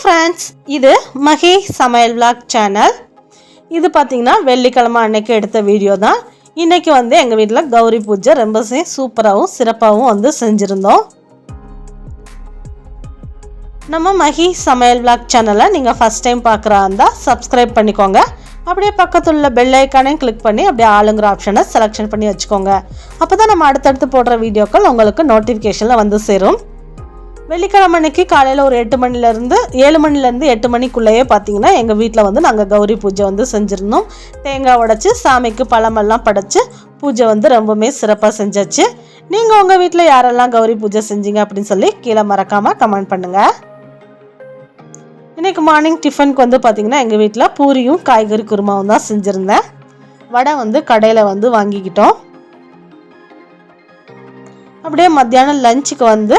Friends இது மகி சமையல் vlog channel இது பார்த்தீங்கன்னா வெள்ளிக்கிழமை அன்னைக்கு எடுத்த வீடியோ தான். இன்றைக்கி வந்து எங்கள் வீட்டில் கௌரி பூஜை ரொம்ப சூப்பராகவும் சிறப்பாகவும் வந்து செஞ்சுருந்தோம். நம்ம மகி சமையல் விளாக் சேனலை நீங்கள் ஃபஸ்ட் டைம் பார்க்குறா இருந்தால் சப்ஸ்கிரைப் பண்ணிக்கோங்க. அப்படியே பக்கத்தில் உள்ள பெல் ஐக்கானையும் கிளிக் பண்ணி அப்படியே ஆளுங்கிற ஆப்ஷனை செலெக்ஷன் பண்ணி வச்சுக்கோங்க. அப்போ தான் நம்ம அடுத்தடுத்து போடுற வீடியோக்கள் உங்களுக்கு நோட்டிஃபிகேஷனில் வந்து சேரும். வெள்ளிக்கிழமை அன்னைக்கு காலையில் ஒரு எட்டு மணிலேருந்து ஏழு மணிலேருந்து எட்டு மணிக்குள்ளேயே பார்த்தீங்கன்னா எங்கள் வீட்டில் வந்து நாங்கள் கௌரி பூஜை வந்து செஞ்சுருந்தோம். தேங்காய் உடைச்சி சாமிக்கு பழமெல்லாம் படைச்சி பூஜை வந்து ரொம்பவுமே சிறப்பாக செஞ்சாச்சு. நீங்கள் உங்கள் வீட்டில் யாரெல்லாம் கௌரி பூஜை செஞ்சீங்க அப்படின்னு சொல்லி கீழே மறக்காமல் கமெண்ட் பண்ணுங்கள் இன்றைக்கி மார்னிங் டிஃபனுக்கு வந்து பார்த்திங்கன்னா எங்கள் வீட்டில் பூரியும் காய்கறி குருமாவும் தான் செஞ்சுருந்தேன். வடை வந்து கடையில் வந்து வாங்கிக்கிட்டோம். அப்படியே மத்தியானம் லஞ்சுக்கு வந்து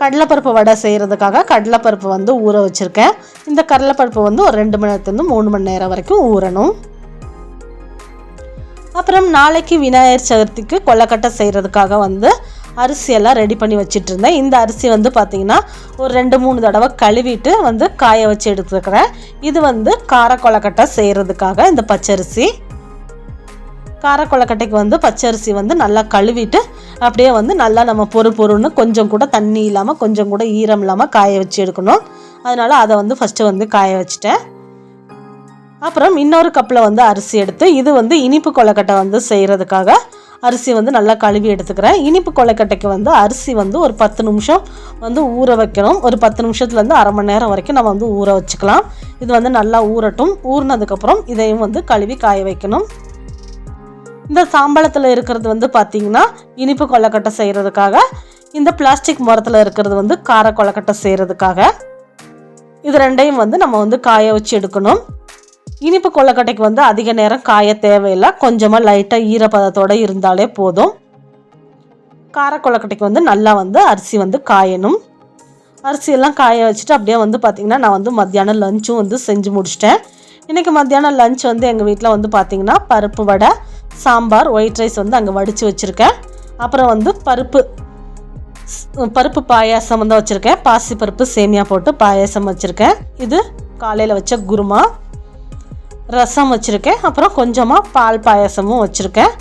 கடலைப்பருப்பு வடை செய்கிறதுக்காக கடலைப்பருப்பு வந்து ஊற வச்சுருக்கேன். இந்த கடலைப்பருப்பு வந்து ஒரு ரெண்டு மணி நேரத்துலேருந்து மூணு மணி நேரம் வரைக்கும் ஊறணும். அப்புறம் நாளைக்கு விநாயகர் சதுர்த்திக்கு கொல்லக்கட்டை செய்கிறதுக்காக வந்து அரிசியெல்லாம் ரெடி பண்ணி வச்சிட்டு இருந்தேன் இந்த அரிசி வந்து பார்த்திங்கன்னா ஒரு ரெண்டு மூணு தடவை கழுவிட்டு வந்து காய வச்சு எடுத்துருக்குறேன் இது வந்து கார கொலக்கட்டை செய்கிறதுக்காக இந்த பச்சரிசி. கார கொலக்கட்டைக்கு வந்து பச்சரிசி வந்து நல்லா கழுவிட்டு அப்படியே வந்து நல்லா நம்ம பொறு பொறுன்னு கொஞ்சம் கூட தண்ணி இல்லாமல் கொஞ்சம் கூட ஈரம் இல்லாமல் காய வச்சு எடுக்கணும். அதனால் அதை வந்து ஃபஸ்ட்டு வந்து காய வச்சுட்டேன். அப்புறம் இன்னொரு கப்பில் வந்து அரிசி எடுத்து இது வந்து இனிப்பு கொலக்கட்டை வந்து செய்கிறதுக்காக அரிசி வந்து நல்லா கழுவி எடுத்துக்கிறேன். இனிப்பு கொலக்கட்டைக்கு வந்து அரிசி வந்து ஒரு பத்து நிமிஷம் வந்து ஊற வைக்கணும். ஒரு பத்து நிமிஷத்துலேருந்து அரை மணி நேரம் வரைக்கும் நம்ம வந்து ஊற வச்சுக்கலாம். இது வந்து நல்லா ஊறட்டும். ஊறினதுக்கப்புறம் இதையும் வந்து கழுவி காய வைக்கணும். இந்த சாம்பளத்தில் இருக்கிறது வந்து பார்த்திங்கன்னா இனிப்பு கொலக்கட்டை செய்கிறதுக்காக இந்த பிளாஸ்டிக் மரத்தில் இருக்கிறது வந்து கார கொலக்கட்டை செய்கிறதுக்காக இது ரெண்டையும் வந்து நம்ம வந்து காய வச்சு எடுக்கணும். இனிப்பு கொல்லக்கட்டைக்கு வந்து அதிக நேரம் காய தேவையில்லை. கொஞ்சமாக லைட்டாக ஈரப்பதத்தோடு இருந்தாலே போதும். கார கொலக்கட்டைக்கு வந்து நல்லா வந்து அரிசி வந்து காயணும். அரிசியெல்லாம் காய வச்சுட்டு அப்படியே வந்து பார்த்திங்கன்னா நான் வந்து மத்தியானம் லஞ்சும் வந்து செஞ்சு முடிச்சிட்டேன். இன்றைக்கி மத்தியானம் லஞ்ச் வந்து எங்கள் வீட்டில் வந்து பார்த்திங்கன்னா பருப்பு வடை சாம்பார் ஒயிட் ரைஸ் வந்து அங்கே வடித்து வச்சுருக்கேன். அப்புறம் வந்து பருப்பு பருப்பு பாயாசம் வந்து வச்சுருக்கேன். பாசி பருப்பு சேமியா போட்டு பாயாசம் வச்சுருக்கேன். இது காலையில் வச்ச குருமா ரசம் வச்சுருக்கேன். அப்புறம் கொஞ்சமாக பால் பாயாசமும் வச்சுருக்கேன்.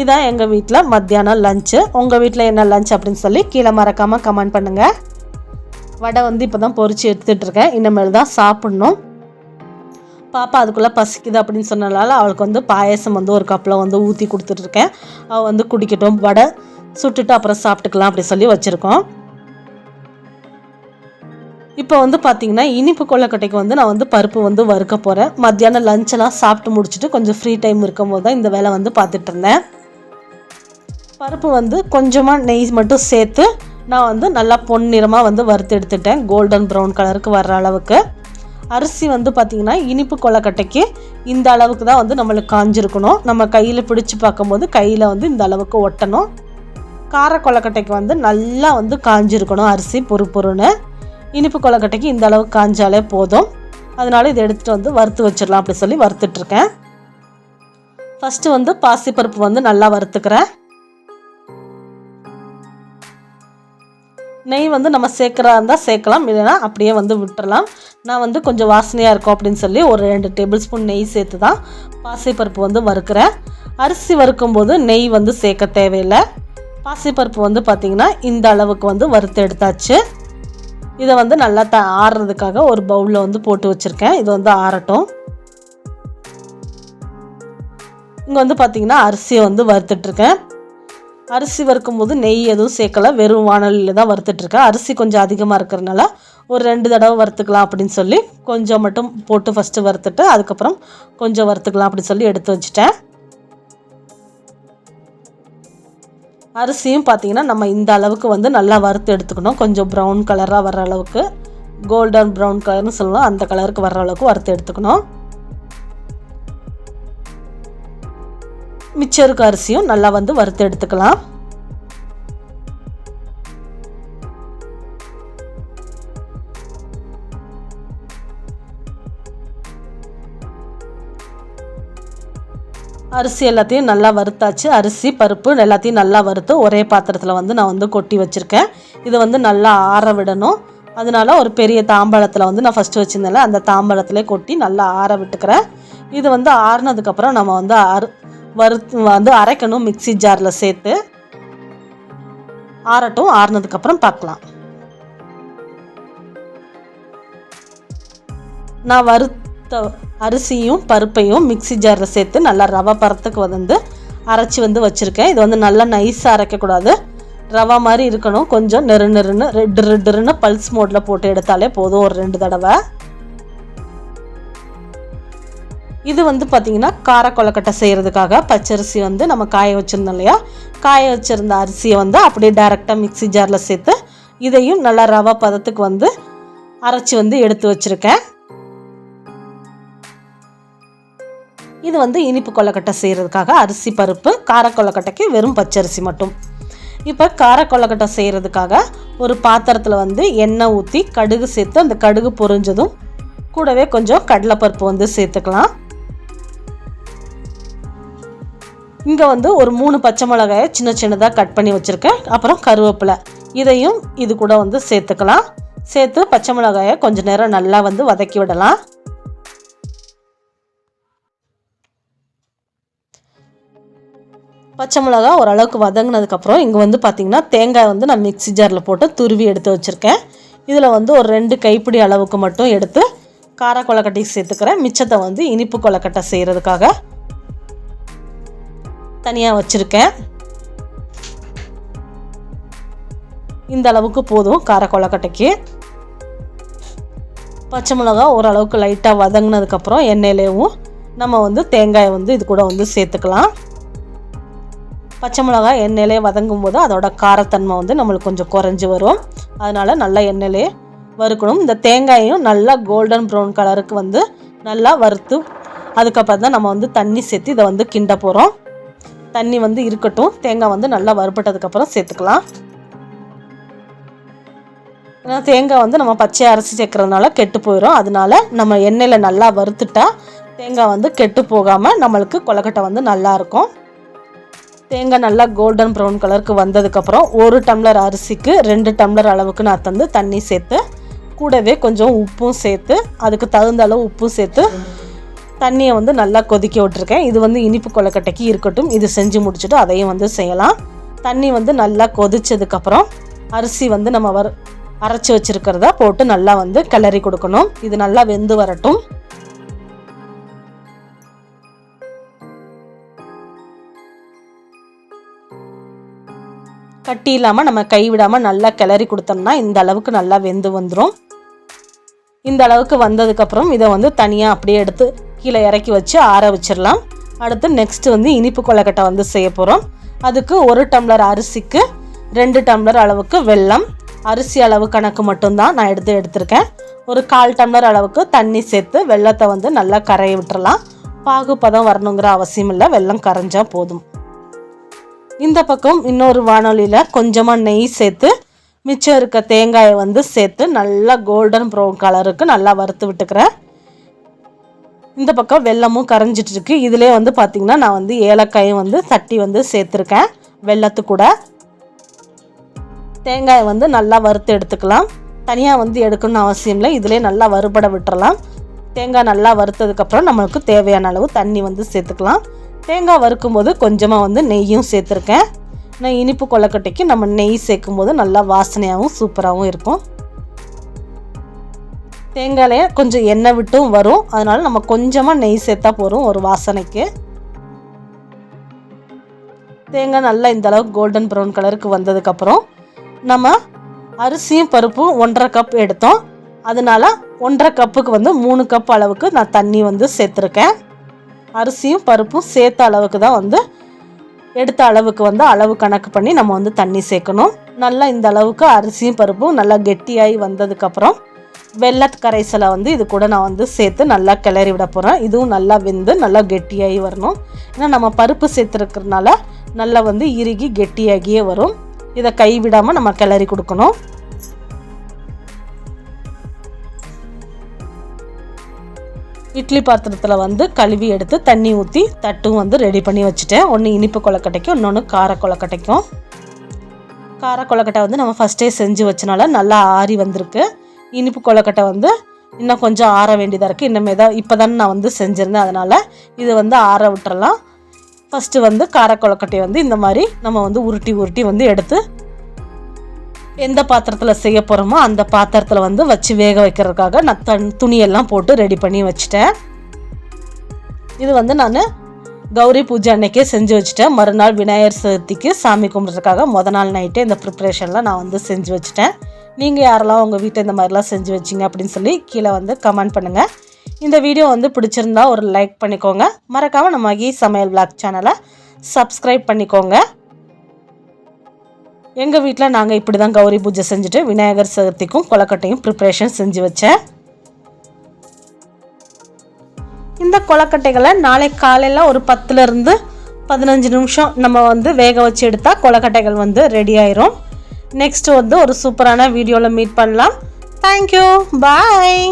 இதான் எங்கள் வீட்டில் மத்தியானம் லஞ்சு உங்கள் வீட்டில் என்ன லஞ்ச் அப்படின்னு சொல்லி கீழே மறக்காமல் கமெண்ட் பண்ணுங்கள் வடை வந்து இப்போ தான் பொறிச்சு எடுத்துகிட்ருக்கேன் இனிமேல் தான் சாப்பிட்ணும். பாப்பா அதுக்குள்ளே பசிக்குது அப்படின்னு சொன்னனால அவளுக்கு வந்து பாயசம் வந்து ஒரு கப்பில் வந்து ஊற்றி கொடுத்துட்ருக்கேன். அவள் வந்து குடிக்கட்டும். வடை சுட்டுட்டு அப்புறம் சாப்பிட்டுக்கலாம் அப்படி சொல்லி வச்சுருக்கோம். இப்போ வந்து பார்த்தீங்கன்னா இனிப்பு கொள்ளக்கட்டைக்கு வந்து நான் வந்து பருப்பு வந்து வறுக்க போகிறேன் மத்தியானம் லஞ்செல்லாம் சாப்பிட்டு முடிச்சுட்டு கொஞ்சம் ஃப்ரீ டைம் இருக்கும்போது தான் இந்த வேலை வந்து பார்த்துட்டு இருந்தேன். பருப்பு வந்து கொஞ்சமாக நெய் மட்டும் சேர்த்து நான் வந்து நல்லா பொன்னிறமாக வந்து வறுத்து எடுத்துட்டேன். கோல்டன் ப்ரௌன் கலருக்கு வர்ற அளவுக்கு. அரிசி வந்து பார்த்திங்கன்னா இனிப்பு கொலக்கட்டைக்கு இந்த அளவுக்கு தான் வந்து நம்மளுக்கு காஞ்சிருக்கணும். நம்ம கையில் பிடிச்சி பார்க்கும்போது கையில் வந்து இந்த அளவுக்கு ஒட்டணும். கார கொலக்கட்டைக்கு வந்து நல்லா வந்து காஞ்சிருக்கணும் அரிசி பொறு பொறுன்னு. இனிப்பு கொலக்கட்டைக்கு இந்த அளவுக்கு காஞ்சாலே போதும். அதனால இதை எடுத்துகிட்டு வந்து வறுத்து வச்சிடலாம் அப்படி சொல்லி வறுத்துட்ருக்கேன் ஃபஸ்ட்டு வந்து பாசிப்பருப்பு வந்து நல்லா வறுத்துக்கிறேன். நெய் வந்து நம்ம சேர்க்குறா இருந்தால் சேர்க்கலாம். இல்லைன்னா அப்படியே வந்து விட்டுறலாம். நான் வந்து கொஞ்சம் வாசனையாக இருக்கும் அப்படின்னு சொல்லி ஒரு ரெண்டு டேபிள் ஸ்பூன் நெய் சேர்த்து தான் பாசிப்பருப்பு வந்து வறுக்கிறேன். அரிசி வறுக்கும்போது நெய் வந்து சேர்க்க தேவையில்லை. பாசிப்பருப்பு வந்து பார்த்திங்கன்னா இந்த அளவுக்கு வந்து வறுத்து எடுத்தாச்சு. இதை வந்து நல்லா த ஆறுறதுக்காக ஒரு பவுலில் வந்து போட்டு வச்சுருக்கேன். இது வந்து ஆறட்டும். இங்கே வந்து பார்த்திங்கன்னா அரிசியை வந்து வறுத்துட்ருக்கேன் அரிசி வறுக்கும் போது நெய் எதுவும் சேர்க்கல. வெறும் வானலியில் தான் வறுத்துட்ருக்கேன் அரிசி கொஞ்சம் அதிகமாக இருக்கிறனால ஒரு ரெண்டு தடவை வறுத்துக்கலாம் அப்படின்னு சொல்லி கொஞ்சம் மட்டும் போட்டு ஃபஸ்ட்டு வறுத்துட்டு அதுக்கப்புறம் கொஞ்சம் வறுத்துக்கலாம் அப்படின்னு சொல்லி எடுத்து வச்சுட்டேன். அரிசியும் பார்த்திங்கன்னா நம்ம இந்த அளவுக்கு வந்து நல்லா வறுத்து எடுத்துக்கணும். கொஞ்சம் ப்ரௌன் கலராக வர்ற அளவுக்கு கோல்டன் ப்ரௌன் கலர்னு சொல்லலாம் அந்த கலருக்கு வர்ற அளவுக்கு வறுத்து எடுத்துக்கணும். மிச்சம் இருக்க அரிசியும் நல்லா வந்து வறுத்து எடுத்துக்கலாம். அரிசி எல்லாத்தையும் நல்லா வறுத்தாச்சு. அரிசி பருப்பு எல்லாத்தையும் நல்லா வறுத்து ஒரே பாத்திரத்தில் வந்து நான் வந்து கொட்டி வச்சுருக்கேன். இது வந்து நல்லா ஆற விடணும். அதனால ஒரு பெரிய தாம்பழத்தில் வந்து நான் ஃபஸ்ட்டு வச்சுருந்தேன்ல அந்த தாம்பழத்துலேயே கொட்டி நல்லா ஆற விட்டுக்கிறேன். இது வந்து ஆறுனதுக்கப்புறம் நம்ம வந்து அரு வறுத்து வந்து அரைக்கணும் மிக்ஸி ஜாரில் சேர்த்து. ஆறட்டும் ஆறுனதுக்கப்புறம் பார்க்கலாம். நான் வறுத்த அரிசியும் பருப்பையும் மிக்ஸி ஜாரில் சேர்த்து நல்லா ரவை பரத்துக்கு வந்து அரைச்சி வந்து வச்சுருக்கேன். இது வந்து நல்லா நைஸாக அரைக்கக்கூடாது. ரவா மாதிரி இருக்கணும். கொஞ்சம் நெரு நெருன்னு ரெட்டு ரெட்டுன்னு பல்ஸ் மோடில் போட்டு எடுத்தாலே போதும் ஒரு ரெண்டு தடவை. இது வந்து பார்த்திங்கன்னா கார கொலக்கட்டை செய்கிறதுக்காக பச்சரிசி வந்து நம்ம காய வச்சுருந்தோம் இல்லையா? காய வச்சுருந்த அரிசியை வந்து அப்படியே டைரெக்டாக மிக்ஸி ஜாரில் சேர்த்து இதையும் நல்லா ரவா பதத்துக்கு வந்து அரைச்சி வந்து எடுத்து வச்சுருக்கேன். இது வந்து இனிப்பு கொலக்கட்டை செய்கிறதுக்காக அரிசி பருப்பு கார கொலக்கட்டைக்கு வெறும் பச்சரிசி மட்டும். இப்போ கார கொலக்கட்டை செய்கிறதுக்காக ஒரு பாத்திரத்தில் வந்து எண்ணெய் ஊற்றி கடுகு சேர்த்து அந்த கடுகு பொரிஞ்சதும் கூடவே கொஞ்சம் கடலைப்பருப்பு வந்து சேர்த்துக்கலாம். இங்கே வந்து ஒரு மூணு பச்சை மிளகாயை சின்ன சின்னதாக கட் பண்ணி வச்சுருக்கேன். அப்புறம் கருவேப்பிலை. இதையும் இது கூட வந்து சேர்த்துக்கலாம். சேர்த்து பச்சை மிளகாயை கொஞ்சம் நேரம் நல்லா வந்து வதக்கி விடலாம். பச்சை மிளகா ஓரளவுக்கு வதங்கினதுக்கப்புறம் இங்கே வந்து பார்த்திங்கன்னா தேங்காய் வந்து நான் மிக்ஸி ஜாரில் போட்டு துருவி எடுத்து வச்சுருக்கேன். இதில் வந்து ஒரு ரெண்டு கைப்பிடி அளவுக்கு மட்டும் எடுத்து கார கொலக்கட்டை சேர்த்துக்கிறேன். மிச்சத்தை வந்து இனிப்பு கொலக்கட்டை செய்கிறதுக்காக தனியாக வச்சுருக்கேன். இந்த அளவுக்கு போதும் கார கொலக்கட்டைக்கு பச்சை மிளகா ஓரளவுக்கு லைட்டாக வதங்கினதுக்கப்புறம் எண்ணெயிலேயும் நம்ம வந்து தேங்காயை வந்து இது கூட வந்து சேர்த்துக்கலாம். பச்சை மிளகா எண்ணெயிலே வதங்கும் போது அதோட காரத்தன்மை வந்து நம்மளுக்கு கொஞ்சம் குறைஞ்சி வரும். அதனால் நல்லா எண்ணெயிலே வறுக்கணும். இந்த தேங்காயும் நல்லா கோல்டன் ப்ரௌன் கலருக்கு வந்து நல்லா வறுத்து அதுக்கப்புறம் தான் நம்ம வந்து தண்ணி சேர்த்து இதை வந்து கிண்ட போகிறோம் தண்ணி வந்து இருக்கட்டும். தேங்காய் வந்து நல்லா வறுபட்டதுக்கப்புறம் சேர்த்துக்கலாம். ஏன்னா தேங்காய் வந்து நம்ம பச்சையை அரைச்சி சேர்க்குறதுனால கெட்டு போயிடும் அதனால நம்ம எண்ணெயில் நல்லா வறுத்துட்டா தேங்காய் வந்து கெட்டு போகாமல் நம்மளுக்கு கொலக்கட்டை வந்து நல்லாயிருக்கும் தேங்காய் நல்லா கோல்டன் ப்ரௌன் கலருக்கு வந்ததுக்கப்புறம் ஒரு டம்ளர் அரிசிக்கு ரெண்டு டம்ளர் அளவுக்கு நான் தந்து தண்ணி சேர்த்து கூடவே கொஞ்சம் உப்பும் சேர்த்து அதுக்கு தகுந்த அளவு உப்பும் சேர்த்து தண்ணியை வந்து நல்லா கொதிக்க விட்டுருக்கேன். இது வந்து இனிப்பு கொலக்கட்டைக்கு இருக்கட்டும். இது செஞ்சு முடிச்சுட்டு அதையும் வந்து செய்யலாம். தண்ணி வந்து நல்லா கொதிச்சதுக்கப்புறம் அரிசி வந்து நம்ம வர அரைச்சி வச்சுருக்கிறத போட்டு நல்லா வந்து கிளறி கொடுக்கணும். இது நல்லா வெந்து வரட்டும். கட்டி இல்லாமல் நம்ம கை விடாமல் நல்லா கிளறி கொடுத்தோம்னா இந்த அளவுக்கு நல்லா வெந்து வந்துடும் இந்த அளவுக்கு வந்ததுக்கப்புறம் இதை வந்து தனியாக அப்படியே எடுத்து கீழே இறக்கி வச்சு ஆற வச்சிடலாம். அடுத்து நெக்ஸ்ட்டு வந்து இனிப்பு கொலக்கட்டை வந்து செய்ய போகிறோம் அதுக்கு ஒரு டம்ளர் அரிசிக்கு ரெண்டு டம்ளர் அளவுக்கு வெல்லம். அரிசி அளவு கணக்கு மட்டும்தான் நான் எடுத்து எடுத்திருக்கேன். ஒரு கால் டம்ளர் அளவுக்கு தண்ணி சேர்த்து வெள்ளத்தை வந்து நல்லா கரைய விட்டுறலாம். பாகுப்பதம் வரணுங்கிற அவசியம் இல்லை வெள்ளம் கரைஞ்சால் போதும். இந்த பக்கம் இன்னொரு வானொலியில் கொஞ்சமாக நெய் சேர்த்து மிச்சம் இருக்க தேங்காயை வந்து சேர்த்து நல்லா கோல்டன் ப்ரௌன் கலருக்கு நல்லா வறுத்து விட்டுக்கிறேன். இந்த பக்கம் வெள்ளமும் கரைஞ்சிட்டு இருக்கு இதிலே வந்து பார்த்திங்கன்னா நான் வந்து ஏலக்காயும் வந்து தட்டி வந்து சேர்த்துருக்கேன். வெள்ளத்து கூட. தேங்காயை வந்து நல்லா வறுத்து எடுத்துக்கலாம். தனியாக வந்து எடுக்கணும்னு அவசியம் இல்லை. இதிலே நல்லா வறுபட விட்டுறலாம். தேங்காய் நல்லா வறுத்ததுக்கப்புறம் நம்மளுக்கு தேவையான அளவு தண்ணி வந்து சேர்த்துக்கலாம். தேங்காய் வறுக்கும் போது கொஞ்சமாக வந்து நெய்யும் சேர்த்துருக்கேன். நான் இனிப்பு கொலக்கட்டைக்கு நம்ம நெய் சேர்க்கும் போது நல்லா வாசனையாகவும் சூப்பராகவும் இருக்கும். தேங்காயிலே கொஞ்சம் எண்ணெய் விட்டும் வரும். அதனால் நம்ம கொஞ்சமாக நெய் சேர்த்தா போகிறோம் ஒரு வாசனைக்கு. தேங்காய் நல்லா இந்த அளவுக்கு கோல்டன் ப்ரௌன் கலருக்கு வந்ததுக்கப்புறம் நம்ம அரிசியும் பருப்பும் ஒன்றரை கப் எடுத்தோம். அதனால ஒன்றரை கப்புக்கு வந்து மூணு கப் அளவுக்கு நான் தண்ணி வந்து சேர்த்துருக்கேன். அரிசியும் பருப்பும் சேர்த்த அளவுக்கு தான் வந்து எடுத்த அளவுக்கு வந்து அளவு கணக்கு பண்ணி நம்ம வந்து தண்ணி சேர்க்கணும். நல்லா இந்த அளவுக்கு அரிசியும் பருப்பும் நல்லா கெட்டியாகி வந்ததுக்கப்புறம் வெள்ளத் கரைசலை வந்து இது கூட நான் வந்து சேர்த்து நல்லா கிளறி விட போகிறேன் இதுவும் நல்லா வெந்து நல்லா கெட்டியாகி வரணும். ஏன்னா நம்ம பருப்பு சேர்த்துருக்கிறதுனால நல்லா வந்து இறுகி கெட்டியாகியே வரும். இதை கை விடாமல் நம்ம கிளறி கொடுக்கணும். இட்லி பாத்திரத்தில் வந்து கழுவி எடுத்து தண்ணி ஊற்றி தட்டும் வந்து ரெடி பண்ணி வச்சுட்டேன். ஒன்று இனிப்பு கொலக்கட்டைக்கும் இன்னொன்று கார கொலக்கட்டைக்கும் கார கொலக்கட்டை வந்து நம்ம ஃபஸ்ட்டே செஞ்சு வச்சனால நல்லா ஆறி வந்திருக்கு. இனிப்பு கொழுக்கட்டை வந்து இன்னும் கொஞ்சம் ஆற வேண்டியதாக இருக்குது இன்னுமே தான் இப்போ தானே நான் வந்து செஞ்சுருந்தேன். அதனால் இது வந்து ஆற விட்டுறலாம். ஃபஸ்ட்டு வந்து கார கொழுக்கட்டையை வந்து இந்த மாதிரி நம்ம வந்து உருட்டி உருட்டி வந்து எடுத்து எந்த பாத்திரத்தில் செய்ய போகிறோமோ அந்த பாத்திரத்தில் வந்து வச்சு வேக வைக்கிறதுக்காக நான் தன் துணியெல்லாம் போட்டு ரெடி பண்ணி வச்சுட்டேன். இது வந்து நான் கௌரி பூஜை அன்னைக்கே செஞ்சு வச்சுட்டேன். மறுநாள் விநாயகர் சதுர்த்திக்கு சாமி கும்பிட்றதுக்காக முத நாள் நைட்டே இந்த ப்ரிப்ரேஷன்லாம் நான் வந்து செஞ்சு வச்சுட்டேன். நீங்கள் யாரெல்லாம் உங்கள் வீட்டை இந்த மாதிரிலாம் செஞ்சு வச்சிங்க அப்படின்னு சொல்லி கீழே வந்து கமெண்ட் பண்ணுங்கள் இந்த வீடியோ வந்து பிடிச்சிருந்தா ஒரு லைக் பண்ணிக்கோங்க. மறக்காமல் நம்ம கீ சமையல் விளாக் சேனலை சப்ஸ்கிரைப் பண்ணிக்கோங்க. எங்கள் வீட்டில் நாங்கள் இப்படி தான் கௌரி பூஜை செஞ்சுட்டு விநாயகர் சதுர்த்திக்கும் கொலக்கட்டையும் ப்ரிப்ரேஷன் செஞ்சு வச்சேன். இந்த கொலக்கட்டைகளை நாளை காலையில் ஒரு பத்துலேருந்து பதினஞ்சு நிமிஷம் நம்ம வந்து வேக வச்சு எடுத்தால் கொலக்கட்டைகள் வந்து ரெடி ஆயிரும். நெக்ஸ்ட் வந்து ஒரு சூப்பரான வீடியோவில் மீட் பண்ணலாம். Thank you bye